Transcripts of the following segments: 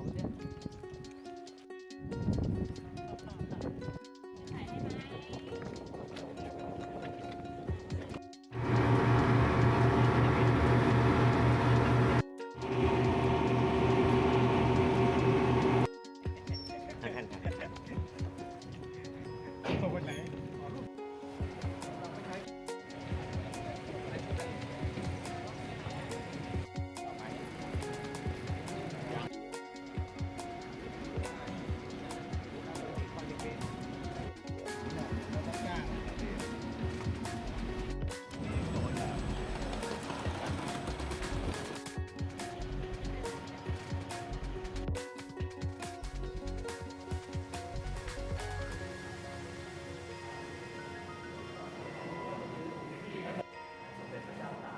เข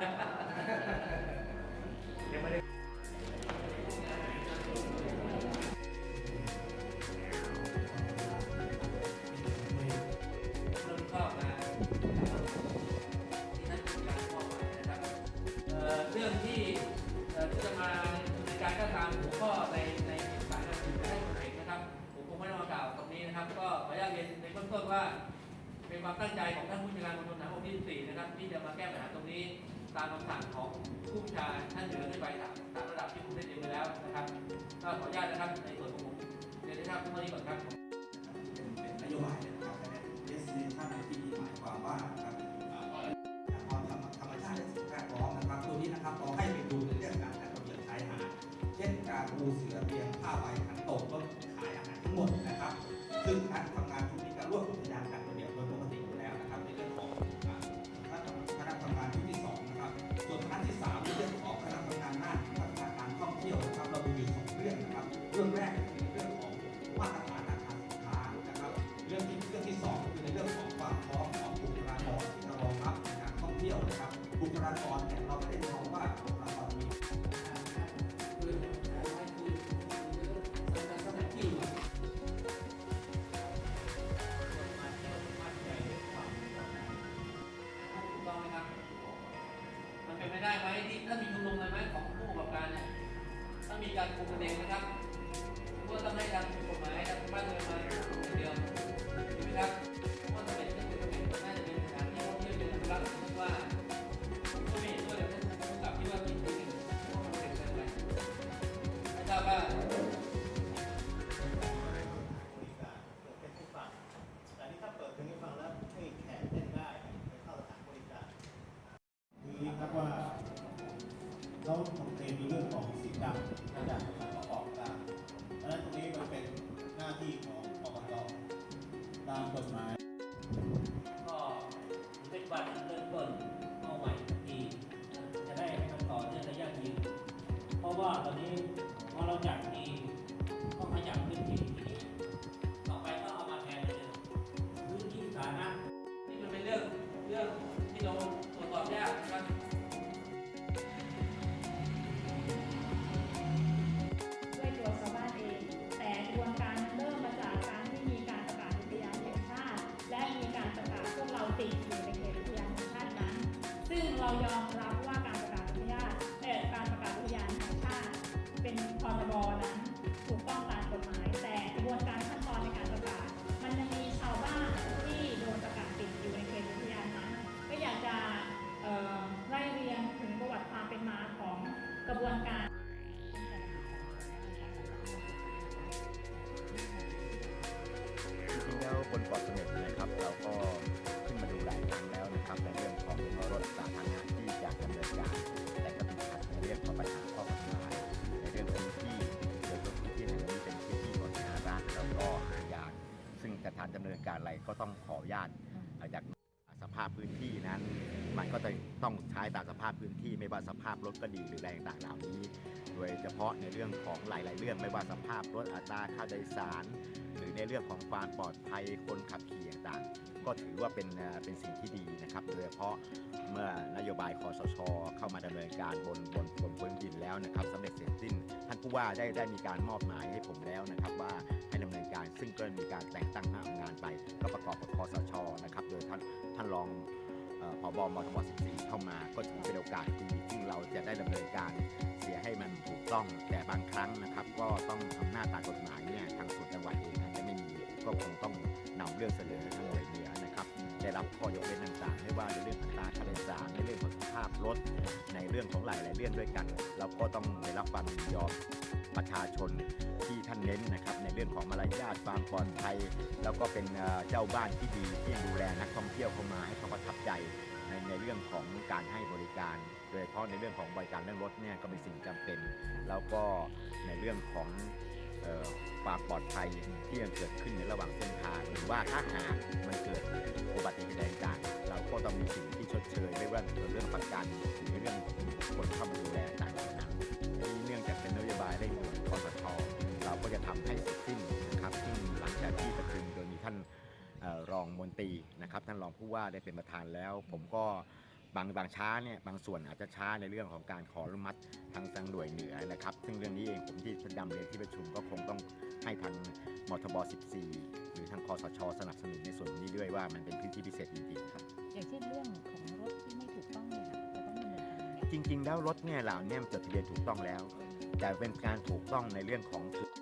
เริ่มชอบมาที่ท่านผู้การมอบหมายนะครับเรื่องที่จะมาในการก็ตามหัวข้อในในเอกสารการตัดสินใจให้คนไหนนะครับผมคงไม่ต้องมากล่าวตรงนี้นะครับ ก็ขออนุญาตเรียนในเบื้องต้นว่า เป็นความตั้งใจของท่านผู้จัดการมณฑลทหารบกที่14นะครับ ที่จะมาแก้ปัญหาตรงนี้ ตามคำสั่งของผู้บัญชาท่านเหนือขึ้นไปสามสามระดับที่ผมได้เรียนไปแล้วนะครับก็ขออนุญาตนะครับในส่วนของผมเรียนในท่านผู้ว่านี้ก่อนครับเป็นนโยบายนะครับและ destination ในที่นี้หมายความว่านะครับอ่าความธรรมธรรมชาติและสิ่งแวดล้อมนะครับตัวนี้นะครับเราให้ไปดูในเรื่องการจัดระเบียบชายหาดเช่นการปูเสือเตียงผ้าใบขันโตกรถขายอาหารทั้งหมดนะครับ ซึ่งคณะทำงาน บุคลากรเนี่ยเราไม่ได้มองว่าบุคลากรมีมันเป็นไปได้ไหมที่ถ้ามีชุมนุมอะไรไหมของผู้ประกอบการเนี่ยถ้ามีการคุมกันเองนะครับ เราคอมเพลนในเรื่องของสีดำจากสถานประกอบการดังนั้นตรงนี้มันเป็นหน้าที่ของอบตตามกฎหมาย ก็เป็นวันเริ่มต้นเอาใหม่ทีจะได้ให้มันต่อเนื่องระยะยืนเพราะว่าตอนนี้ ติดอยู่ในเขตอุทยานแห่งชาตินั้น ซึ่งเรายอมรับว่าการประกาศอุทยานแต่การประกาศอุทยานแห่งชาติ เป็นพรบนั้นถูกต้องตามกฎหมาย แต่กระบวนการขั้นตอนในการประกาศ มันยังมีชาวบ้านที่โดนประกาศติดอยู่ในเขตอุทยานนั้น ก็อยากจะไล่เรียงถึงประวัติความเป็นมาของกระบวนการ จะทานดำเนินการอะไรก็ต้องขออนุญาตจากสภาพพื้นที่นั้น มันก็จะต้องใช้ตามสภาพพื้นที่ ไม่ว่าสภาพรถก็ดีหรือแรงต่างๆเหล่านี้ โดยเฉพาะในเรื่องของหลาย ๆ เรื่อง ไม่ว่าสภาพรถอัตราค่าโดยสาร หรือในเรื่องของความปลอดภัยคนขับขี่ต่างๆก็ถือว่าเป็นเอ่อเป็นสิ่งที่ดีนะครับโดยเฉพาะเมื่อนโยบายคอสช เข้ามาดำเนินการบนบนบนพื้นดินแล้วนะครับสำเร็จเสร็จสิ้น ท่านผู้ว่าได้ได้มีการมอบหมายให้ผมแล้วนะครับว่าให้ดำเนิน การซึ่งก็มีการแต่งตั้งหน้างงานไป ก็ประกอบกับคอสชนะครับโดยท่านท่านรองเอ่อผบมทบ14 เข้ามาก็ถือเป็นโอกาสดีซึ่งเราจะได้ดำเนินการเคลียให้มันถูกต้องแต่บางครั้งนะครับ ก็ต้องอำนาตามกฎหมายเนี่ยทางส่วนจังหวัดเองอาจจะไม่มีก็คงต้องนำเรื่องเสนอทางหน่วยเหนือนะครับได้รับข้อยกเว้นต่างๆ ไม่ว่าในเรื่องอัตราค่าโดยสารในเรื่องของสภาพรถในเรื่องของหลายๆเรื่องด้วยกัน เราก็ต้องได้รับความยินยอมประชาชน ที่ท่านเน้นนะครับในเรื่องของมารยาทความปลอดภัย แล้วก็เป็นเจ้าบ้านที่ดีที่ดูแลนักท่องเที่ยวเข้ามาให้เขาประทับใจในในเรื่องของการให้บริการ โดยเฉพาะในเรื่องของบริการเรื่องรถเนี่ยก็เป็นสิ่งจำเป็น แล้วก็ในเรื่องของความปลอดภัยที่ยังเกิดขึ้นในระหว่างเส้นทางหรือว่าถ้าหากมันเกิดอุบัติเหตุใดต่างๆเราก็ต้องมีสิ่งที่ชดเชยไม่ว่าจะเป็นเรื่องประกันหรือเรื่องคนเข้ามาดูแลต่างๆ จะทำให้เสร็จสิ้นนะครับซึ่งหลังจากที่ประชุมโดยมีท่านเอ่อรองมนตรีนะครับท่านรองผู้ว่าได้เป็นประธานแล้ว ผมก็บางบางช้าเนี่ยบางส่วนอาจจะช้าในเรื่องของการขออนุมัติทางทางหน่วยเหนือนะครับ ซึ่งเรื่องนี้เองผมที่ดำเรียนที่ประชุมก็คงต้องให้ทางมทบ 14 หรือทางคอสช สนับสนุนในส่วนนี้ด้วยว่ามันเป็นพื้นที่พิเศษจริงๆครับอย่างเช่นเรื่องของรถที่ไม่ถูกต้องเนี่ยค่ะจะต้องดำเนินการยังไงจริง ๆ แล้วรถเนี่ยเหล่านี้มันจดทะเบียนถูกต้องแล้ว แต่เป็นการถูกต้องในเรื่องของจุดหนึ่ง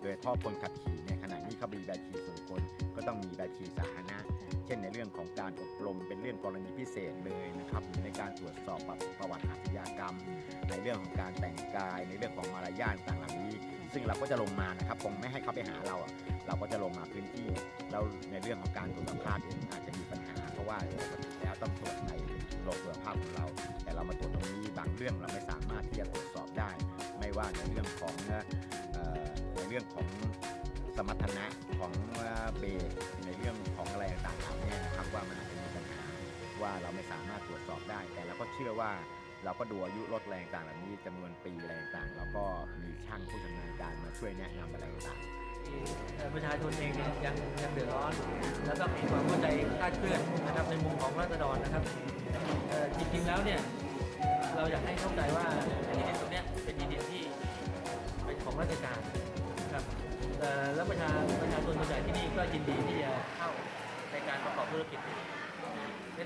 โดยเฉพาะคนขับขี่เนี่ยขณะนี้เขามีใบขี่ส่วนบุคคลก็ต้องมีใบขี่สาธารณะ เช่นในเรื่องของการอบรมเป็นเรื่องกรณีพิเศษเลยนะครับในการตรวจสอบประวัติอาชญากรรม ในเรื่องของการแต่งกาย ในเรื่องของมารยาทต่างๆเหล่านี้ ซึ่งเราก็จะลงมานะครับคงไม่ให้เขาไปหาเราอะเราก็จะลงมาพื้นที่แล้วในเรื่องของการตรวจสุขภาพเองอาจจะมีปัญหา เพราะว่าปกติแล้วต้องตรวจในโรงตรวจสุขภาพของเรา แต่เรามาตรวจตรงนี้บางเรื่องเราไม่สามารถที่จะตรวจสอบได้ ไม่ว่าในเรื่องของในเรื่องของสมรรถนะของเบรกในเรื่องของอะไรต่างๆเหล่านี้นะครับว่ามันอาจจะมีปัญหาว่าเราไม่สามารถตรวจสอบได้ แต่เราก็เชื่อว่าเราก็ดูอายุรถแรงต่างๆเหล่านี้จำนวนปีอะไรต่างๆแล้วก็มีช่างผู้ชำนาญการมาช่วยแนะนำอะไรต่างๆ ประชาชนเองเนี่ยยังยังเดือดร้อน แล้วก็มีความเข้าใจคลาดเคลื่อนนะครับในมุมของราษฎรนะครับจริงๆแล้วเนี่ยเราอยากให้เข้าใจว่าที่ดินตรงนี้เป็นที่ดินที่เป็นของราชการนะครับแล้วประชาประชาชนส่วนใหญ่ที่นี่ก็ยินดีที่จะเข้าในการประกอบธุรกิจ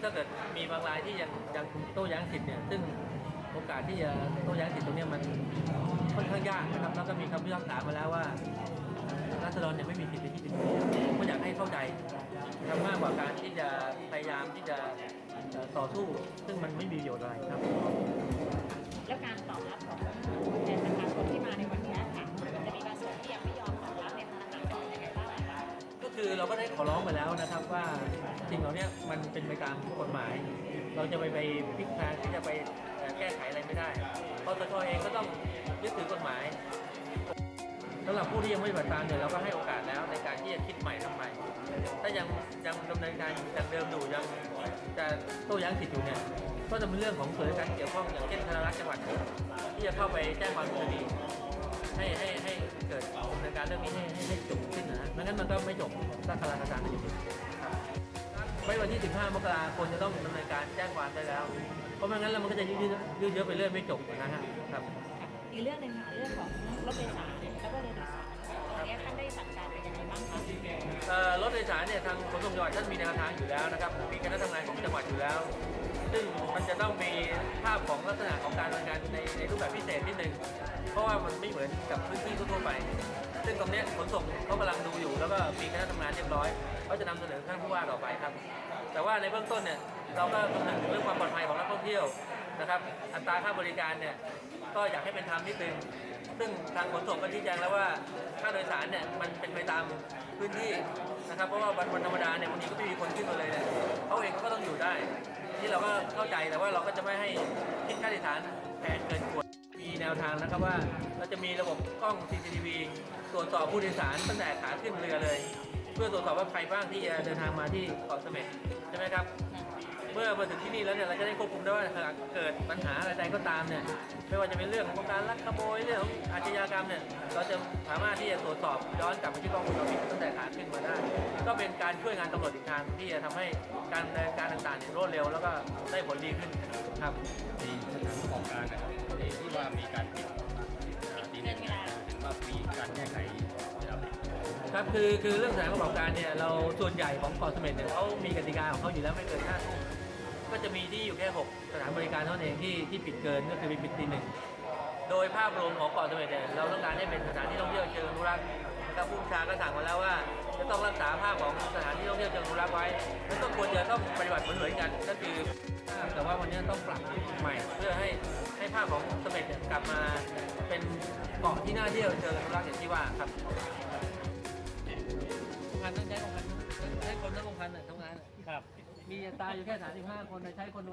ถ้าเกิดมีบางรายที่ยังยังโต้แย้งสิทธิ์เนี่ยซึ่งโอกาสที่จะโต้แย้งสิทธิ์ตรงนี้มันค่อนข้างยากนะครับแล้วก็มีคำพิพากษามาแล้วว่า ราษฎรเนี่ยไม่มีสิทธิ์ในที่ดินผมก็อยากให้เข้าใจนะครับมากกว่าการที่จะพยายามที่จะเอ่อต่อสู้ ซึ่งมันไม่มีประโยชน์อะไรครับ แล้วการตอบรับของผู้แทนประชาชนที่มาในวันนี้ค่ะจะมีบางส่วนที่ยังไม่ยอมตอบรับในทางการตอบยังไงบ้างคะก็คือเราก็ได้ขอร้องไปแล้วนะครับว่าสิ่งเหล่านี้มันเป็นไปตามกฎหมาย เราจะไปไปพลิกแพลงที่จะไปเอ่อแก้ไขอะไรไม่ได้เพราะสชเองก็ต้องยึดถือกฎหมาย สำหรับผู้ที่ยังไม่ปฏิบัติตามเนี่ยเราก็ให้โอกาสแล้วในการที่จะคิดใหม่ทำใหม่ ถ้ายังยังดำเนินการอย่างเดิมอยู่ยังจะโต้แย้งสิทธิ์อยู่เนี่ยก็จะเป็นเรื่องของส่วนการเกี่ยวข้องอย่างเช่นธนารักษ์จังหวัดที่จะเข้าไปแจ้งความดำเนินคดีให้ให้ให้เกิดดำเนินการเรื่องนี้ให้ให้จบสิ้นนะฮะไม่งั้นมันก็ไม่จบถ้าคาราคาซังอยู่ครับไว้วันที่ 15 มกราคมจะต้องดำเนินการแจ้งความได้แล้ว เพราะไม่งั้นแล้วมันก็จะยืดยืดยืดเยอะไปเรื่อยไม่จบนะฮะครับ อีกเรื่องหนึ่งค่ะเรื่องของรถโดยสารแล้วก็เรือโดยสารอันนี้ท่านได้สั่งการไปยังไงบ้างคะเอ่อรถโดยสารเนี่ยทางขนส่งจังหวัดท่านมีแนวทางอยู่แล้วนะครับมีคณะทำงานของจังหวัดอยู่แล้ว ซึ่งมันจะต้องมีภาพของลักษณะของการดำเนินการในในรูปแบบพิเศษนิดนึงเพราะว่ามันไม่เหมือนกับพื้นที่ทั่วไป ซึ่งตรงนี้ขนส่งเขากำลังดูอยู่ แล้วก็มีคณะทำงานเรียบร้อยเขาจะนำเสนอท่านผู้ว่าต่อไปครับ แต่ว่าในเบื้องต้นเนี่ยเราก็คำนึงถึงเรื่องความปลอดภัยของนักท่องเที่ยว นะครับ อัตราค่าบริการเนี่ยก็อยากให้เป็นธรรมนิดนึงซึ่งทางขนส่งก็ชี้แจงแล้วว่าค่าโดยสารเนี่ยมันเป็นไปตามพื้นที่นะครับ เพราะว่าวันวันธรรมดาเนี่ยบางทีก็ไม่มีคนขึ้นมาเลยเนี่ยเขาเองก็ต้องอยู่ได้ ที่เราก็เข้าใจแต่ว่าเราก็จะไม่ให้คิดค่าโดยสารแพงเกินควรมีแนวทางนะครับว่าเราจะมีระบบกล้อง CCTV ตรวจสอบผู้โดยสารตั้งแต่ขาขึ้นเรือเลย เพื่อตรวจสอบว่าใครบ้างที่จะเดินทางมาที่เกาะเสม็ดใช่ไหมครับ เมื่อมาถึงที่นี่แล้วเนี่ยเราจะได้ควบคุมได้ว่าหากเกิดปัญหาอะไรใดก็ตามเนี่ยไม่ว่าจะเป็นเรื่องของการลักขโมยเรื่องของอาชญากรรมเนี่ยเราจะสามารถที่จะตรวจสอบย้อนกลับไปที่กล้องวงจรปิดตั้งแต่ขาขึ้นมาได้ ก็เป็นการช่วยงานตำรวจอีกทางที่จะทำให้การดำเนินการต่างๆเนี่ยรวดเร็วแล้วก็ได้ผลดีขึ้นครับมีสถานประกอบการนะครับที่ที่ว่ามีการปิดตีหนึ่งเนี่ยเห็นว่ามีการแก้ไข ครับคือคือเรื่องสถานประกอบการเนี่ยเราส่วนใหญ่ของเกาะเสม็ดเนี่ยเขามีกติกาของเขาอยู่แล้วไม่เกินห้าทุ่มก็จะมีที่อยู่แค่6สถานบริการเท่านั้นเองที่ที่ปิดเกินก็คือปิดตีหนึ่งโดยภาพรวมของเกาะเสม็ดเนี่ยเราต้องการให้เป็นสถานที่ท่องเที่ยวเชิงอนุรักษ์นะครับผู้ชาก็สั่งมาแล้วว่า จะต้องรักษาภาพของสถานที่ท่องเที่ยวเชิงอนุรักษ์ไว้แล้วก็ควรจะต้องปฏิบัติเหมือนกันก็คือแต่ว่าวันนี้ต้องปรับใหม่เพื่อให้ให้ภาพของเสม็ดเนี่ยกลับมาเป็นเกาะที่น่าเที่ยวเชิงอนุรักษ์อย่างที่ว่าครับ พันต้องใช้ของพันใช้คนทั้งองพันน่ะทำงานน่ะครับ มีตายอยู่แค่สามสิบห้าคนน่ะใช้คน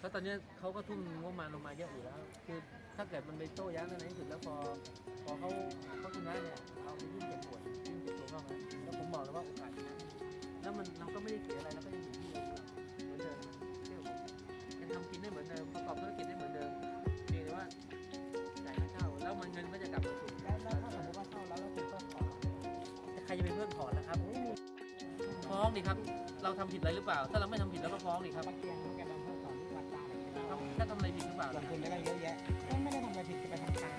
แล้วตอนนี้เขาก็ทุ่มงบประมาณลงมาเยอะอยู่แล้ว คือถ้าเกิดมันไปโต้แย้งกันในที่สุดแล้วพอพอเขาเขาชนะเนี่ยเราไปยิ่งเจ็บปวดยิ่งเจ็บตัวมากนะแล้วผมบอกเลยว่าโอกาสชนะแล้วมันเราก็ไม่ได้เสียอะไรเราก็ยังอยู่ที่เดิมเหมือนเดิมเชื่อผมยังทำกินได้เหมือนเดิมประกอบธุรกิจได้เหมือนเดิมเพียงแต่ว่าจ่ายค่าเช่าแล้วมันเงินก็จะกลับมา ดิครับ เราทำผิดอะไรหรือเปล่า ถ้าเราไม่ทำผิดเราก็ฟ้องดีแล้วัดาอะองเงี้ครับถ้าทำอะไรผิดหรือเปล่าส่วนคุณก็เยอะแยะก็ไม่ได้ทำอะไรผิดจะไปทำตาม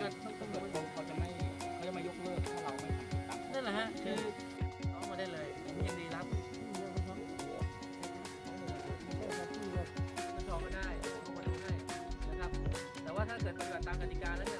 ก็ตำรวจเขาเขาจะไม่เขาจะไม่ยกเลิกถ้าเราไม่ทำนั่นแหละฮะคือร้องมาได้เลยผมยินดีรับรับรองก็ได้ผมก็ดูให้นะครับ แต่ว่าถ้าเกิดปฏิบัติตามกติกาแล้วเนี่ย